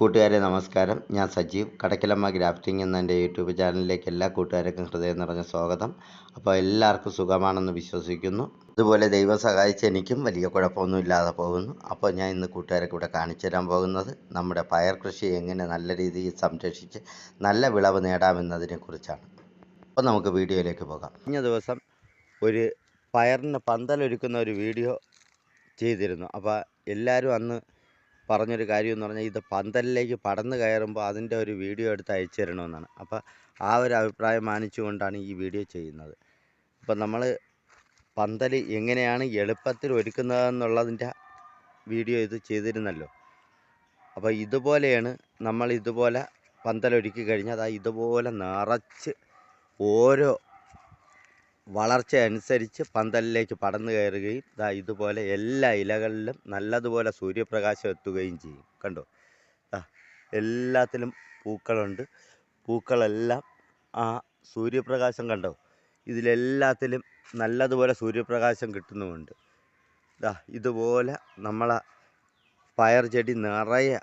കൂട്ടുകാരെ നമസ്കാരം. ഞാൻ സജീവ്. കടക്കലമ്മ ഗ്രാഫ്റ്റിംഗ് എന്ന എന്റെ യൂട്യൂബ് ചാനലിലേക്ക് എല്ലാ കൂട്ടുകാർക്കും ഹൃദയം നിറഞ്ഞ സ്വാഗതം. അപ്പോൾ എല്ലാവർക്കും സുഖമാണെന്ന് വിശ്വസിക്കുന്നു. അതുപോലെ ദൈവം സഹായിച്ച് എനിക്കും വലിയ കുഴപ്പമൊന്നും ഇല്ലാതെ പോകുന്നു. അപ്പോൾ ഞാൻ ഇന്ന് കൂട്ടുകാരൊക്കെ ഇവിടെ കാണിച്ചു തരാൻ പോകുന്നത് നമ്മുടെ പയർ കൃഷി എങ്ങനെ നല്ല രീതിയിൽ സംരക്ഷിച്ച് നല്ല വിളവ് നേടാമെന്നതിനെ കുറിച്ചാണ്. അപ്പോൾ നമുക്ക് വീഡിയോയിലേക്ക് പോകാം. കഴിഞ്ഞ ദിവസം ഒരു പയറിന് പന്തലൊരുക്കുന്ന ഒരു വീഡിയോ ചെയ്തിരുന്നു. അപ്പോൾ എല്ലാവരും അന്ന് പറഞ്ഞൊരു കാര്യം എന്ന് പറഞ്ഞാൽ ഇത് പന്തലിലേക്ക് പടന്ന് കയറുമ്പോൾ അതിന്റെ ഒരു വീഡിയോ എടുത്ത് അയച്ചു തരണമെന്നാണ് അപ്പോൾ ആ ഒരു അഭിപ്രായം മാനിച്ചുകൊണ്ടാണ് ഈ വീഡിയോ ചെയ്യുന്നത്. അപ്പോൾ നമ്മൾ പന്തൽ എങ്ങനെയാണ് എളുപ്പത്തിൽ ഒരുക്കുന്നതെന്നുള്ളതിന്റെ വീഡിയോ ഇത് ചെയ്തിരുന്നല്ലോ. അപ്പോൾ ഇതുപോലെയാണ് നമ്മൾ ഇതുപോലെ പന്തലൊരുക്കി കഴിഞ്ഞാൽ അതാ ഇതുപോലെ നിറച്ച് ഓരോ വളർച്ച അനുസരിച്ച് പന്തലിലേക്ക് പടന്നു കയറുകയും ദാ ഇതുപോലെ എല്ലാ ഇലകളിലും നല്ലതുപോലെ സൂര്യപ്രകാശം എത്തുകയും ചെയ്യും. കണ്ടോ? ദാ എല്ലാത്തിലും പൂക്കളുണ്ട്. പൂക്കളെല്ലാം ആ സൂര്യപ്രകാശം കണ്ടോ? ഇതിലെല്ലാത്തിലും നല്ലതുപോലെ സൂര്യപ്രകാശം കിട്ടുന്നുമുണ്ട്. ദാ ഇതുപോലെ നമ്മളെ പയർ ചെടി നിറയെ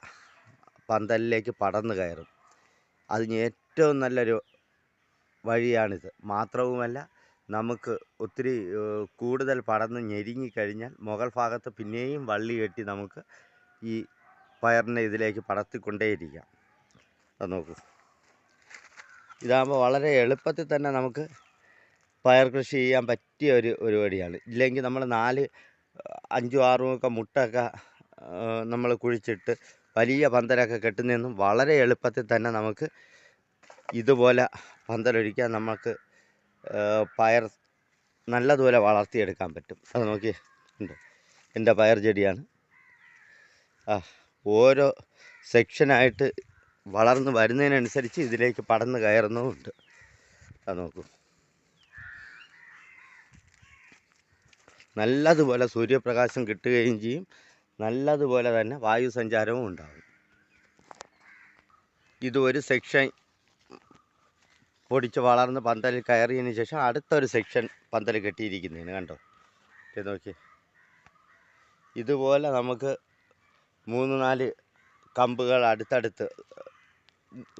പന്തലിലേക്ക് പടന്നു കയറും. അതിന് ഏറ്റവും നല്ലൊരു വഴിയാണിത്. മാത്രവുമല്ല നമുക്ക് ഒത്തിരി കൂടുതൽ പടർന്ന് ഞെരുങ്ങിക്കഴിഞ്ഞാൽ മുകൾ ഭാഗത്ത് പിന്നെയും വള്ളി കെട്ടി നമുക്ക് ഈ പയറിനെ ഇതിലേക്ക് പടർത്തിക്കൊണ്ടേയിരിക്കാം. അത് നോക്കൂ. ഇതാകുമ്പോൾ വളരെ എളുപ്പത്തിൽ തന്നെ നമുക്ക് പയർ കൃഷി ചെയ്യാൻ പറ്റിയ ഒരു പരിപാടിയാണ്. ഇല്ലെങ്കിൽ നമ്മൾ നാല് അഞ്ചും ആറും ഒക്കെ മുട്ടൊക്കെ നമ്മൾ കുഴിച്ചിട്ട് വലിയ പന്തലൊക്കെ കെട്ടുന്നതെന്നും വളരെ എളുപ്പത്തിൽ തന്നെ നമുക്ക് ഇതുപോലെ പന്തലൊഴിക്കാൻ നമുക്ക് പയർ നല്ലതുപോലെ വളർത്തിയെടുക്കാൻ പറ്റും. അത് നോക്കി. ഉണ്ട്. എന്റെ പയർ ചെടിയാണ്. ആ ഓരോ സെക്ഷനായിട്ട് വളർന്ന് വരുന്നതിനനുസരിച്ച് ഇതിലേക്ക് പടന്ന് കയറുന്നതുമുണ്ട് അത് നോക്കൂ. നല്ലതുപോലെ സൂര്യപ്രകാശം കിട്ടുകയും ചെയ്യും. നല്ലതുപോലെ തന്നെ വായു സഞ്ചാരവും ഉണ്ടാകും. ഇത് ഒരു സെക്ഷൻ പൊടിച്ച് വളർന്ന് പന്തലിൽ കയറിയതിന് ശേഷം അടുത്തൊരു സെക്ഷൻ പന്തൽ കെട്ടിയിരിക്കുന്നതിന് കണ്ടോ? നോക്കി. ഇതുപോലെ നമുക്ക് മൂന്ന് നാല് കമ്പുകൾ അടുത്തടുത്ത്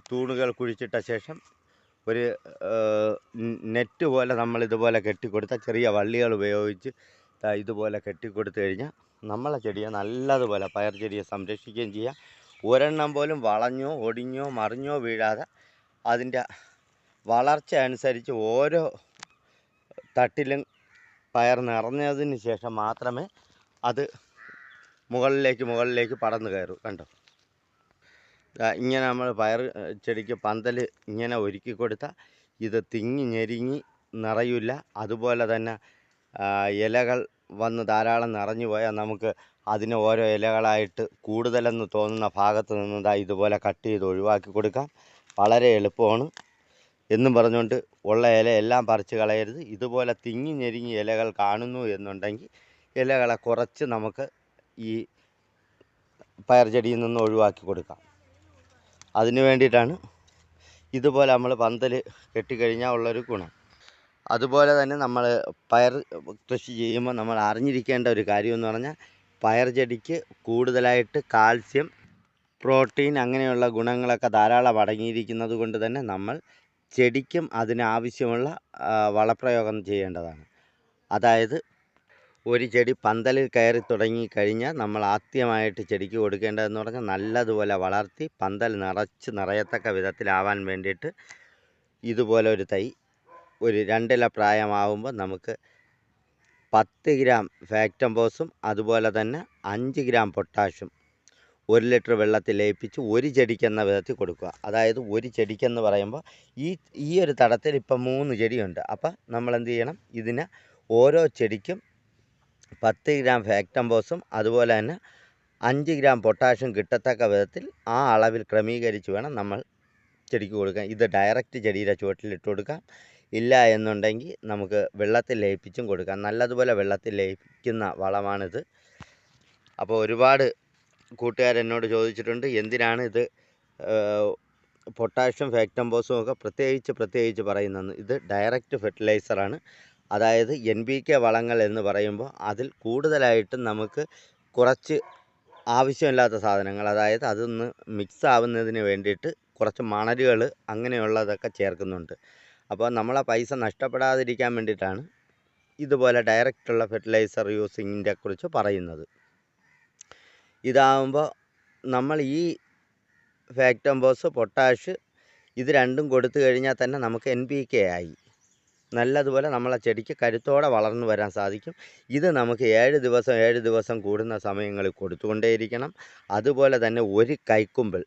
തൂണുകൾ കുഴിച്ചിട്ട ശേഷം ഒരു നെറ്റ് പോലെ നമ്മൾ ഇതുപോലെ കെട്ടിക്കൊടുത്ത ചെറിയ വള്ളികൾ ഉപയോഗിച്ച് ഇതുപോലെ കെട്ടിക്കൊടുത്തു കഴിഞ്ഞാൽ നമ്മളെ ചെടിയെ നല്ലതുപോലെ പയർ ചെടിയെ സംരക്ഷിക്കുകയും ചെയ്യാം. ഒരെണ്ണം പോലും വളഞ്ഞോ ഒടിഞ്ഞോ മറിഞ്ഞോ വീഴാതെ അതിന്റെ വളർച്ച അനുസരിച്ച് ഓരോ തട്ടിലും പയർ നിറഞ്ഞതിന് ശേഷം മാത്രമേ അത് മുകളിലേക്ക് മുകളിലേക്ക് പടർന്നു കയറൂ കണ്ടോ? ഇങ്ങനെ നമ്മൾ പയർ ചെടിക്ക് പന്തൽ ഇങ്ങനെ ഒരുക്കി കൊടുത്താൽ ഇത് തിങ്ങി ഞെരിങ്ങി നിറയില്ല അതുപോലെ തന്നെ ഇലകൾ വന്ന് ധാരാളം നിറഞ്ഞു പോയാൽ നമുക്ക് അതിനെ ഓരോ ഇലകളായിട്ട് കൂടുതലെന്ന് തോന്നുന്ന ഭാഗത്ത് നിന്ന് ഇതുപോലെ കട്ട് ചെയ്ത് ഒഴിവാക്കി കൊടുക്കാം. വളരെ എളുപ്പമാണ്. എന്നും പറഞ്ഞുകൊണ്ട് ഉള്ള ഇല എല്ലാം പറിച്ച് കളയരുത്. ഇതുപോലെ തിങ്ങി ഞെരുങ്ങി ഇലകൾ കാണുന്നു എന്നുണ്ടെങ്കിൽ ഇലകളെ കുറച്ച് നമുക്ക് ഈ പയർ ചെടിയിൽ നിന്ന് ഒഴിവാക്കി കൊടുക്കാം. അതിന് വേണ്ടിയിട്ടാണ് ഇതുപോലെ നമ്മൾ പന്തൽ കെട്ടിക്കഴിഞ്ഞാൽ ഉള്ളൊരു ഗുണം. അതുപോലെ തന്നെ നമ്മൾ പയർ കൃഷി ചെയ്യുമ്പോൾ നമ്മൾ അറിഞ്ഞിരിക്കേണ്ട ഒരു കാര്യം എന്ന് പറഞ്ഞാൽ പയർ ചെടിക്ക് കൂടുതലായിട്ട് കാൽസ്യം പ്രോട്ടീൻ അങ്ങനെയുള്ള ഗുണങ്ങളൊക്കെ ധാരാളം അടങ്ങിയിരിക്കുന്നത് കൊണ്ട് തന്നെ നമ്മൾ ചെടിക്കും അതിനാവശ്യമുള്ള വളപ്രയോഗം ചെയ്യേണ്ടതാണ്. അതായത് ഒരു ചെടി പന്തലിൽ കയറി തുടങ്ങിക്കഴിഞ്ഞാൽ നമ്മൾ ആദ്യമായിട്ട് ചെടിക്ക് കൊടുക്കേണ്ടതെന്ന് പറഞ്ഞാൽ നല്ലതുപോലെ വളർത്തി പന്തൽ നിറച്ച് നിറയത്തക്ക വിധത്തിലാവാൻ വേണ്ടിയിട്ട് ഇതുപോലെ ഒരു തൈ ഒരു രണ്ടില പ്രായമാവുമ്പോൾ നമുക്ക് പത്ത് ഗ്രാം ഫാക്ടംബോസും അതുപോലെ തന്നെ അഞ്ച് ഗ്രാം പൊട്ടാഷും ഒരു ലിറ്റർ വെള്ളത്തിൽ ലയിപ്പിച്ച് ഒരു ചെടിക്കെന്ന വിധത്തിൽ കൊടുക്കുക. അതായത് ഒരു ചെടിക്കെന്ന് പറയുമ്പോൾ ഈ ഈ ഒരു തടത്തിൽ ഇപ്പം മൂന്ന് ചെടിയുണ്ട്. അപ്പം നമ്മൾ എന്ത് ചെയ്യണം? ഇതിന് ഓരോ ചെടിക്കും പത്ത് ഗ്രാം ഫാക്ടംബോസും അതുപോലെ തന്നെ അഞ്ച് ഗ്രാം പൊട്ടാഷ്യം കിട്ടത്തക്ക വിധത്തിൽ ആ അളവിൽ ക്രമീകരിച്ച് വേണം നമ്മൾ ചെടിക്ക് കൊടുക്കാൻ. ഇത് ഡയറക്റ്റ് ചെടിയുടെ ചുവട്ടിലിട്ട് കൊടുക്കാം. ഇല്ല എന്നുണ്ടെങ്കിൽ നമുക്ക് വെള്ളത്തിൽ ലയിപ്പിച്ചും കൊടുക്കാം. നല്ലതുപോലെ വെള്ളത്തിൽ ലയിപ്പിക്കുന്ന വളമാണിത്. അപ്പോൾ ഒരുപാട് കൂട്ടുകാരെന്നോട് ചോദിച്ചിട്ടുണ്ട് എന്തിനാണ് ഇത് പൊട്ടാഷ്യം ഫാക്ടംബോസും ഒക്കെ പ്രത്യേകിച്ച് പ്രത്യേകിച്ച് പറയുന്നത്. ഇത് ഡയറക്റ്റ് ഫെർട്ടിലൈസറാണ് അതായത് എൻ ബി കെ വളങ്ങൾ എന്ന് പറയുമ്പോൾ അതിൽ കൂടുതലായിട്ടും നമുക്ക് കുറച്ച് ആവശ്യമില്ലാത്ത സാധനങ്ങൾ അതായത് അതൊന്ന് മിക്സ് ആവുന്നതിന് വേണ്ടിയിട്ട് കുറച്ച് മണലുകൾ അങ്ങനെയുള്ളതൊക്കെ ചേർക്കുന്നുണ്ട്. അപ്പോൾ നമ്മളെ പൈസ നഷ്ടപ്പെടാതിരിക്കാൻ വേണ്ടിയിട്ടാണ് ഇതുപോലെ ഡയറക്റ്റുള്ള ഫെർട്ടിലൈസർ യൂസിങ്ങിന്റെ കുറിച്ച് പറയുന്നത്. ഇതാകുമ്പോൾ നമ്മൾ ഈ ഫാക്ടംബോസ് പൊട്ടാഷ് ഇത് രണ്ടും കൊടുത്തു കഴിഞ്ഞാൽ തന്നെ നമുക്ക് എൻ പി കെ ആയി. നല്ലതുപോലെ നമ്മളെ ചെടിക്ക് കരുത്തോടെ വളർന്നു വരാൻ സാധിക്കും. ഇത് നമുക്ക് ഏഴ് ദിവസം ഏഴ് ദിവസം കൂടുന്ന സമയങ്ങളിൽ കൊടുത്തുകൊണ്ടേയിരിക്കണം. അതുപോലെ തന്നെ ഒരു കൈക്കുമ്പിൾ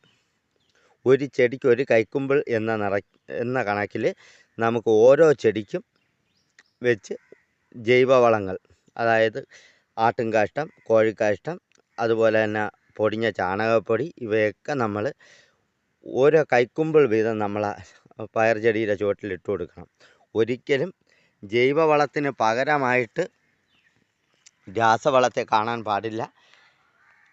ഒരു ചെടിക്ക് ഒരു കൈക്കുമ്പിൾ എന്ന നിറ എന്ന കണക്കിൽ നമുക്ക് ഓരോ ചെടിക്കും വെച്ച് ജൈവവളങ്ങൾ അതായത് ആട്ടുംകാഷ്ടം കോഴിക്കാഷ്ടം അതുപോലെ തന്നെ പൊടിഞ്ഞ ചാണകപ്പൊടി ഇവയൊക്കെ നമ്മൾ ഓരോ കൈക്കുമ്പിൾ വീതം നമ്മൾ പയർ ചെടിയുടെ ചുവട്ടിൽ ഇട്ട് കൊടുക്കണം. ഒരിക്കലും ജൈവവളത്തിന് പകരമായിട്ട് രാസവളത്തെ കാണാൻ പാടില്ല.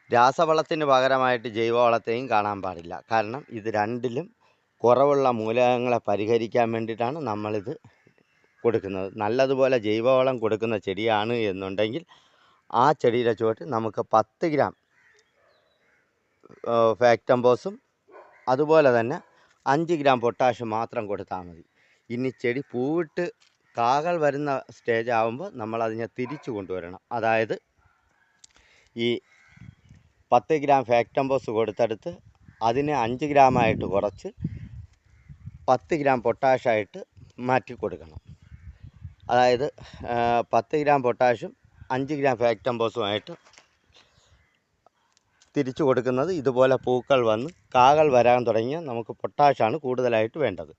രാസവളത്തിന് പകരമായിട്ട് ജൈവവളത്തെയും കാണാൻ പാടില്ല. കാരണം ഇത് രണ്ടിലും കുറവുള്ള മൂലകങ്ങളെ പരിഹരിക്കാൻ വേണ്ടിയിട്ടാണ് നമ്മളിത് കൊടുക്കുന്നത്. നല്ലതുപോലെ ജൈവവളം കൊടുക്കുന്ന ചെടിയാണ് എന്നുണ്ടെങ്കിൽ ആ ചെടിയുടെ ചുവട്ടിൽ നമുക്ക് പത്ത് ഗ്രാം ഫാക്ടംബോസും അതുപോലെ തന്നെ അഞ്ച് ഗ്രാം പൊട്ടാഷ് മാത്രം കൊടുത്താൽ മതി. ഇനി ചെടി പൂവിട്ട് കാകൾ വരുന്ന സ്റ്റേജ് ആകുമ്പോൾ നമ്മൾ അതിനെ തിരിച്ചു കൊണ്ടുവരണം. അതായത് ഈ പത്ത് ഗ്രാം ഫാക്ടംബോസ് കൊടുത്തെടുത്ത് അതിനെ അഞ്ച് ഗ്രാമായിട്ട് കുറച്ച് പത്ത് ഗ്രാം പൊട്ടാഷായിട്ട് മാറ്റി കൊടുക്കണം. അതായത് പത്ത് ഗ്രാം പൊട്ടാഷും അഞ്ച് ഗ്രാം ഫാക്ടംബോസുമായിട്ട് തിരിച്ചു കൊടുക്കുന്നത് ഇതുപോലെ പൂക്കൾ വന്ന് കാകൾ വരാൻ തുടങ്ങിയാൽ നമുക്ക് പൊട്ടാഷാണ് കൂടുതലായിട്ട് വേണ്ടത്.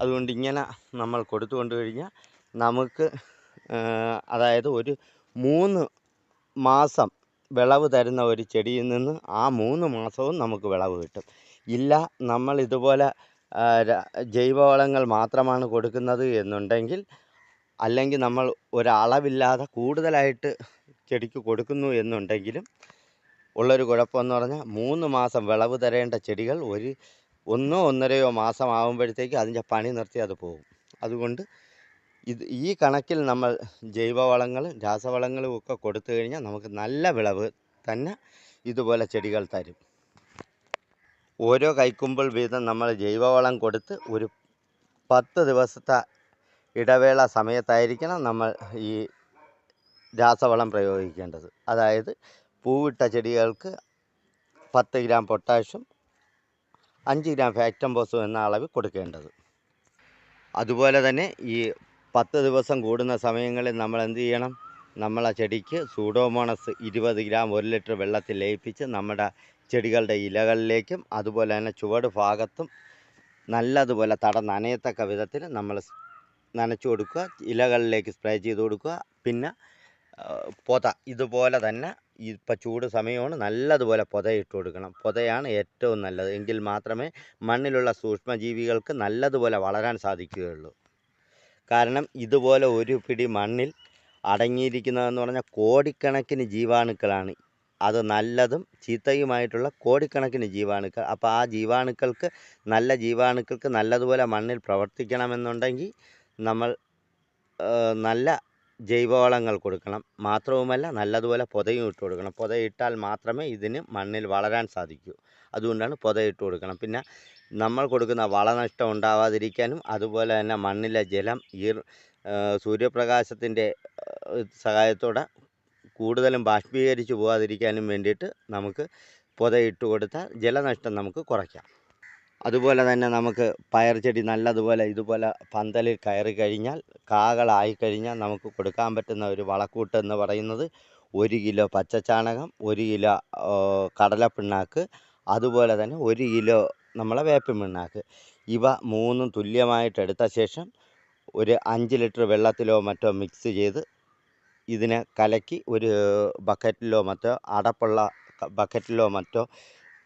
അതുകൊണ്ട് ഇങ്ങനെ നമ്മൾ കൊടുത്തു കൊണ്ട് കഴിഞ്ഞാൽ നമുക്ക് അതായത് ഒരു മൂന്ന് മാസം വിളവ് തരുന്ന ഒരു ചെടിയിൽ നിന്ന് ആ മൂന്ന് മാസവും നമുക്ക് വിളവ് കിട്ടും. ഇല്ല നമ്മൾ ഇതുപോലെ ജൈവവളങ്ങൾ മാത്രമാണ് കൊടുക്കുന്നത് എന്നുണ്ടെങ്കിൽ അല്ലെങ്കിൽ നമ്മൾ ഒരളവില്ലാതെ കൂടുതലായിട്ട് ചെടിക്ക് കൊടുക്കുന്നു എന്നുണ്ടെങ്കിലും ഉള്ളൊരു കുഴപ്പമെന്ന് പറഞ്ഞാൽ മൂന്ന് മാസം വിളവ് തരേണ്ട ചെടികൾ ഒരു ഒന്നോ ഒന്നരയോ മാസം ആകുമ്പോഴത്തേക്ക് അതിന്റെ പണി നിർത്തി അത് പോകും. അതുകൊണ്ട് ഇത് ഈ കണക്കിൽ നമ്മൾ ജൈവവളങ്ങളും രാസവളങ്ങളും ഒക്കെ കൊടുത്തു കഴിഞ്ഞാൽ നമുക്ക് നല്ല വിളവ് തന്നെ ഇതുപോലെ ചെടികൾ തരും. ഓരോ കൈക്കുമ്പിൾ വീതം നമ്മൾ ജൈവവളം കൊടുത്ത് ഒരു പത്ത് ദിവസത്തെ ഇടവേള സമയത്തായിരിക്കണം നമ്മൾ ഈ രാസവളം പ്രയോഗിക്കേണ്ടത്. അതായത് പൂവിട്ട ചെടികൾക്ക് പത്ത് ഗ്രാം പൊട്ടാഷും അഞ്ച് ഗ്രാം ഫാക്ടംബോസും എന്ന അളവിൽ കൊടുക്കേണ്ടത്. അതുപോലെ തന്നെ ഈ പത്ത് ദിവസം കൂടുന്ന സമയങ്ങളിൽ നമ്മൾ എന്ത് ചെയ്യണം? നമ്മളെ ചെടിക്ക് സൂഡോമോണസ് ഇരുപത് ഗ്രാം ഒരു ലിറ്റർ വെള്ളത്തിൽ ലയിപ്പിച്ച് നമ്മുടെ ചെടികളുടെ ഇലകളിലേക്കും അതുപോലെ തന്നെ ചുവട് ഭാഗത്തും നല്ലതുപോലെ തട നനയത്തക്ക വിധത്തിൽ നമ്മൾ നനച്ചു കൊടുക്കുക ഇലകളിലേക്ക് സ്പ്രേ ചെയ്ത് കൊടുക്കുക പിന്നെ പൊത. ഇതുപോലെ തന്നെ ഇപ്പം ചൂട് സമയമാണ് നല്ലതുപോലെ പൊതയിട്ട് കൊടുക്കണം. പൊതയാണ് ഏറ്റവും നല്ലത്. എങ്കിൽ മാത്രമേ മണ്ണിലുള്ള സൂക്ഷ്മജീവികൾക്ക് നല്ലതുപോലെ വളരാൻ സാധിക്കുകയുള്ളൂ. കാരണം ഇതുപോലെ ഒരു പിടി മണ്ണിൽ അടങ്ങിയിരിക്കുന്നതെന്ന് പറഞ്ഞാൽ കോടിക്കണക്കിന് ജീവാണുക്കളാണ്. അത് നല്ലതും ചീത്തയുമായിട്ടുള്ള കോടിക്കണക്കിന് ജീവാണുക്കൾ. അപ്പോൾ ആ ജീവാണുക്കൾക്ക് നല്ല ജീവാണുക്കൾക്ക് നല്ലതുപോലെ മണ്ണിൽ പ്രവർത്തിക്കണമെന്നുണ്ടെങ്കിൽ നമ്മൾ നല്ല ജൈവവളങ്ങൾ കൊടുക്കണം. മാത്രവുമല്ല നല്ലതുപോലെ പൊതയും ഇട്ട് കൊടുക്കണം. ഇട്ടാൽ മാത്രമേ ഇതിന് മണ്ണിൽ വളരാൻ സാധിക്കൂ. അതുകൊണ്ടാണ് പൊത ഇട്ട് കൊടുക്കണം. പിന്നെ നമ്മൾ കൊടുക്കുന്ന വളനഷ്ടം ഉണ്ടാവാതിരിക്കാനും അതുപോലെ തന്നെ മണ്ണിലെ ജലം ഈർ സൂര്യപ്രകാശത്തിന്റെ സഹായത്തോടെ കൂടുതലും ബാഷ്പീകരിച്ച് പോകാതിരിക്കാനും വേണ്ടിയിട്ട് നമുക്ക് പൊത ഇട്ട് കൊടുത്താൽ ജലനഷ്ടം നമുക്ക് കുറയ്ക്കാം. അതുപോലെ തന്നെ നമുക്ക് പയർ ചെടി നല്ലതുപോലെ ഇതുപോലെ പന്തലിൽ കയറി കഴിഞ്ഞാൽ കാകളായി കഴിഞ്ഞാൽ നമുക്ക് കൊടുക്കാൻ പറ്റുന്ന ഒരു വളക്കൂട്ട് എന്ന് പറയുന്നത് ഒരു കിലോ പച്ചച്ചാണകം ഒരു കിലോ കടലപ്പിണ്ണാക്ക് അതുപോലെ തന്നെ ഒരു കിലോ നമ്മളെ വേപ്പിൻ പിണ്ണാക്ക് ഇവ മൂന്നും തുല്യമായിട്ട് എടുത്ത ശേഷം ഒരു അഞ്ച് ലിറ്റർ വെള്ളത്തിലോ മറ്റോ മിക്സ് ചെയ്ത് ഇതിനെ കലക്കി ഒരു ബക്കറ്റിലോ മറ്റോ അടപ്പുള്ള ബക്കറ്റിലോ മറ്റോ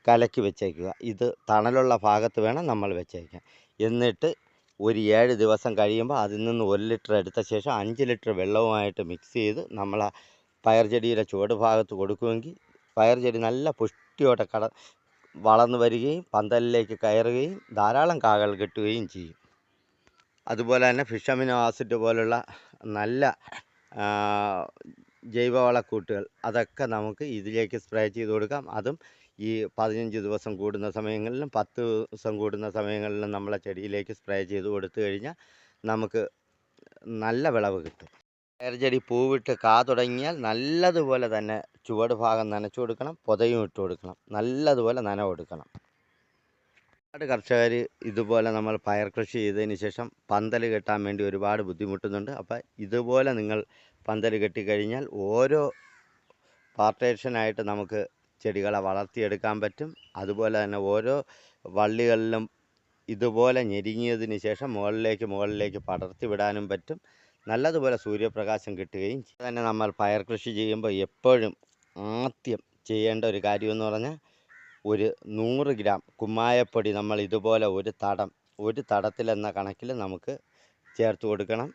കലക്കി വെച്ചേക്കുക. ഇത് തണലുള്ള ഭാഗത്ത് വേണം നമ്മൾ വെച്ചേക്കാൻ. എന്നിട്ട് ഒരു ഏഴ് ദിവസം കഴിയുമ്പോൾ അതിൽ നിന്ന് ഒരു ലിറ്റർ എടുത്ത ശേഷം അഞ്ച് ലിറ്റർ വെള്ളവുമായിട്ട് മിക്സ് ചെയ്ത് നമ്മൾ ആ പയർ ചെടിയുടെ ചുവട് ഭാഗത്ത് കൊടുക്കുമെങ്കിൽ പയർ ചെടി നല്ല പുഷ്ടിയോടെ കട വളർന്നു വരികയും പന്തലിലേക്ക് കയറുകയും ധാരാളം കാകൾ കിട്ടുകയും ചെയ്യും. അതുപോലെ തന്നെ ഫിഷ് അമിനോ ആസിഡ് പോലുള്ള നല്ല ജൈവവളക്കൂട്ടുകൾ അതൊക്കെ നമുക്ക് ഇതിലേക്ക് സ്പ്രേ ചെയ്ത് കൊടുക്കാം. അതും ഈ പതിനഞ്ച് ദിവസം കൂടുന്ന സമയങ്ങളിലും പത്ത് ദിവസം കൂടുന്ന സമയങ്ങളിലും നമ്മളെ ചെടിയിലേക്ക് സ്പ്രേ ചെയ്ത് കൊടുത്തു കഴിഞ്ഞാൽ നമുക്ക് നല്ല വിളവ് കിട്ടും. ചെടി പൂവിട്ട് കാ തുടങ്ങിയാൽ നല്ലതുപോലെ തന്നെ ചുവട് ഭാഗം നനച്ചു കൊടുക്കണം പുതയും ഇട്ട് കൊടുക്കണം നല്ലതുപോലെ നനവ് കൊടുക്കണം. ഒരുപാട് കർഷകർ ഇതുപോലെ നമ്മൾ പയർ കൃഷി ചെയ്തതിന് ശേഷം പന്തൽ കെട്ടാൻ വേണ്ടി ഒരുപാട് ബുദ്ധിമുട്ടുന്നുണ്ട്. അപ്പോൾ ഇതുപോലെ നിങ്ങൾ പന്തൽ കെട്ടിക്കഴിഞ്ഞാൽ ഓരോ പാർട്ടേഷനായിട്ട് നമുക്ക് ചെടികളെ വളർത്തിയെടുക്കാൻ പറ്റും. അതുപോലെ തന്നെ ഓരോ വള്ളികളിലും ഇതുപോലെ ഞെരുങ്ങിയതിന് ശേഷം മുകളിലേക്ക് മുകളിലേക്ക് പടർത്തി വിടാനും പറ്റും. നല്ലതുപോലെ സൂര്യപ്രകാശം കിട്ടുകയും. തന്നെ നമ്മൾ പയർ കൃഷി ചെയ്യുമ്പോൾ എപ്പോഴും ആദ്യം ചെയ്യേണ്ട ഒരു കാര്യമെന്ന് പറഞ്ഞാൽ ഒരു നൂറ് ഗ്രാം കുമ്മായപ്പൊടി നമ്മൾ ഇതുപോലെ ഒരു തടം ഒരു തടത്തിലെന്ന കണക്കിൽ നമുക്ക് ചേർത്ത് കൊടുക്കണം.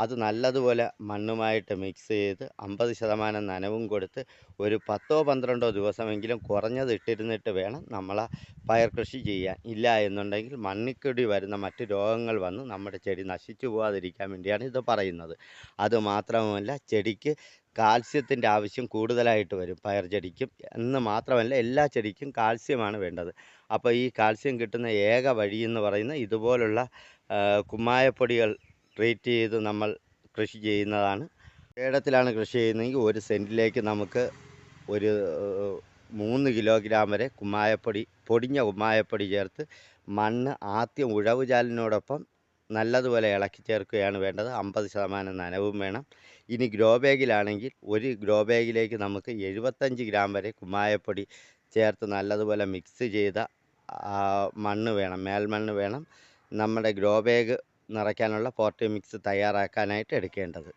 അത് നല്ലതുപോലെ മണ്ണുമായിട്ട് മിക്സ് ചെയ്ത് അമ്പത് ശതമാനം നനവും കൊടുത്ത് ഒരു പത്തോ പന്ത്രണ്ടോ ദിവസമെങ്കിലും കുറഞ്ഞത് ഇട്ടിരുന്നിട്ട് വേണം നമ്മൾ പയർ കൃഷി ചെയ്യാൻ. ഇല്ല എന്നുണ്ടെങ്കിൽ മണ്ണിൽക്കൂടി വരുന്ന മറ്റ് രോഗങ്ങൾ വന്ന് നമ്മുടെ ചെടി നശിച്ചു പോകാതിരിക്കാൻ വേണ്ടിയാണ് ഇത് പറയുന്നത്. അതുമാത്രമല്ല ചെടിക്ക് കാൽസ്യത്തിന്റെ ആവശ്യം കൂടുതലായിട്ട് വരും പയർ ചെടിക്കും. എന്ന് മാത്രമല്ല എല്ലാ ചെടിക്കും കാൽസ്യമാണ് വേണ്ടത്. അപ്പോൾ ഈ കാൽസ്യം കിട്ടുന്ന ഏക വഴി എന്ന് പറയുന്നത് ഇതുപോലുള്ള ആ, കുമ്മായപ്പൊടികൾ ട്രീറ്റ് ചെയ്ത് നമ്മൾ കൃഷി ചെയ്യുന്നതാണ്. പേടത്തിലാണ് കൃഷി ചെയ്യുന്നതെങ്കിൽ ഒരു സെന്റിലേക്ക് നമുക്ക് ഒരു മൂന്ന് കിലോഗ്രാം വരെ കുമ്മായപ്പൊടി പൊടിഞ്ഞ കുമ്മായപ്പൊടി ചേർത്ത് മണ്ണ് ആദ്യം ഉഴവുചാലിനോടൊപ്പം നല്ലതുപോലെ ഇളക്കി ചേർക്കുകയാണ് വേണ്ടത്. അമ്പത് ശതമാനം നനവും വേണം. ഇനി ഗ്രോ ബാഗിലാണെങ്കിൽ ഒരു ഗ്രോ ബാഗിലേക്ക് നമുക്ക് എഴുപത്തഞ്ച് ഗ്രാം വരെ കുമ്മായപ്പൊടി ചേർത്ത് നല്ലതുപോലെ മിക്സ് ചെയ്ത മണ്ണ് വേണം മേൽമണ്ണ് വേണം. നമ്മുടെ ഗ്രോ ബാഗ് നിറയ്ക്കാനുള്ള പോർട്ടി മിക്സ് തയ്യാറാക്കാനായിട്ട് എടുക്കേണ്ടത്.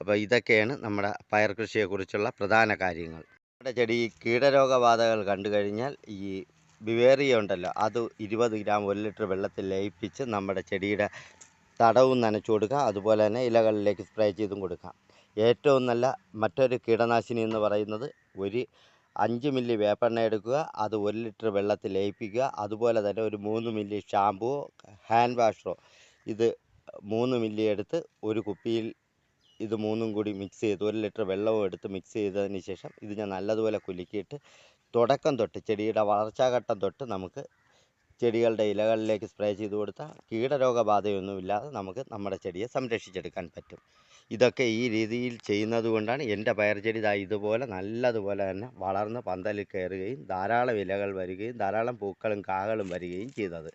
അപ്പോൾ ഇതൊക്കെയാണ് നമ്മുടെ പയർ കൃഷിയെക്കുറിച്ചുള്ള പ്രധാന കാര്യങ്ങൾ. നമ്മുടെ ചെടി കീടരോഗബാധകൾ കണ്ടു കഴിഞ്ഞാൽ ഈ ബിവേറിയ ഉണ്ടല്ലോ അത് ഇരുപത് ഗ്രാം ഒരു ലിറ്റർ വെള്ളത്തിൽ ലയിപ്പിച്ച് നമ്മുടെ ചെടിയുടെ തടവും നനച്ചു കൊടുക്കുക. അതുപോലെ തന്നെ ഇലകളിലേക്ക് സ്പ്രേ ചെയ്തും കൊടുക്കാം ഏറ്റവും നല്ല മറ്റൊരു കീടനാശിനി എന്ന് പറയുന്നത് ഒരു അഞ്ച് മില്ലി വേപ്പെണ്ണ എടുക്കുക അത് ഒരു ലിറ്റർ വെള്ളത്തിൽ ലയിപ്പിക്കുക. അതുപോലെ തന്നെ ഒരു മൂന്ന് മില്ലി ഷാമ്പുവോ ഹാൻഡ് വാഷോ ഇത് മൂന്ന് മില്ലി എടുത്ത് ഒരു കുപ്പിയിൽ ഇത് മൂന്നും കൂടി മിക്സ് ചെയ്ത് ഒരു ലിറ്റർ വെള്ളവും എടുത്ത് മിക്സ് ചെയ്തതിന് ശേഷം ഇത് ഞാൻ നല്ലതുപോലെ കുലുക്കിയിട്ട് തുടക്കം തൊട്ട് ചെടിയുടെ വളർച്ചാഘട്ടം തൊട്ട് നമുക്ക് ചെടികളുടെ ഇലകളിലേക്ക് സ്പ്രേ ചെയ്ത് കൊടുത്താൽ കീടരോഗബാധയൊന്നുമില്ലാതെ നമുക്ക് നമ്മുടെ ചെടിയെ സംരക്ഷിച്ചെടുക്കാൻ പറ്റും. ഇതൊക്കെ ഈ രീതിയിൽ ചെയ്യുന്നത് കൊണ്ടാണ് എന്റെ പയർ ചെടി ഇതാ ഇതുപോലെ നല്ലതുപോലെ തന്നെ വളർന്ന് പന്തലിൽ കയറുകയും ധാരാളം ഇലകൾ വരികയും ധാരാളം പൂക്കളും കാകളും വരികയും ചെയ്തത്.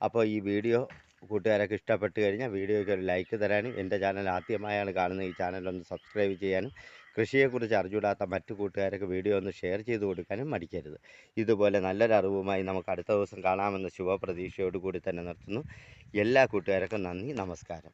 അപ്പോൾ ഈ വീഡിയോ കൂട്ടുകാരൊക്കെ ഇഷ്ടപ്പെട്ട് കഴിഞ്ഞാൽ വീഡിയോയ്ക്ക് ഒരു ലൈക്ക് തരാനും എന്റെ ചാനൽ ആദ്യമായാണ് കാണുന്നത് ഈ ചാനൽ ഒന്ന് സബ്സ്ക്രൈബ് ചെയ്യാനും കൃഷിയെക്കുറിച്ച് അറിഞ്ഞൂടാത്ത മറ്റു കൂട്ടുകാരൊക്കെ വീഡിയോ ഒന്ന് ഷെയർ ചെയ്ത് കൊടുക്കാനും മടിക്കരുത്. ഇതുപോലെ നല്ലൊരു അറിവുമായി നമുക്ക് അടുത്ത ദിവസം കാണാമെന്ന ശുഭപ്രതീക്ഷയോടുകൂടി തന്നെ നിർത്തുന്നു. എല്ലാ കൂട്ടുകാർക്കും നന്ദി നമസ്കാരം.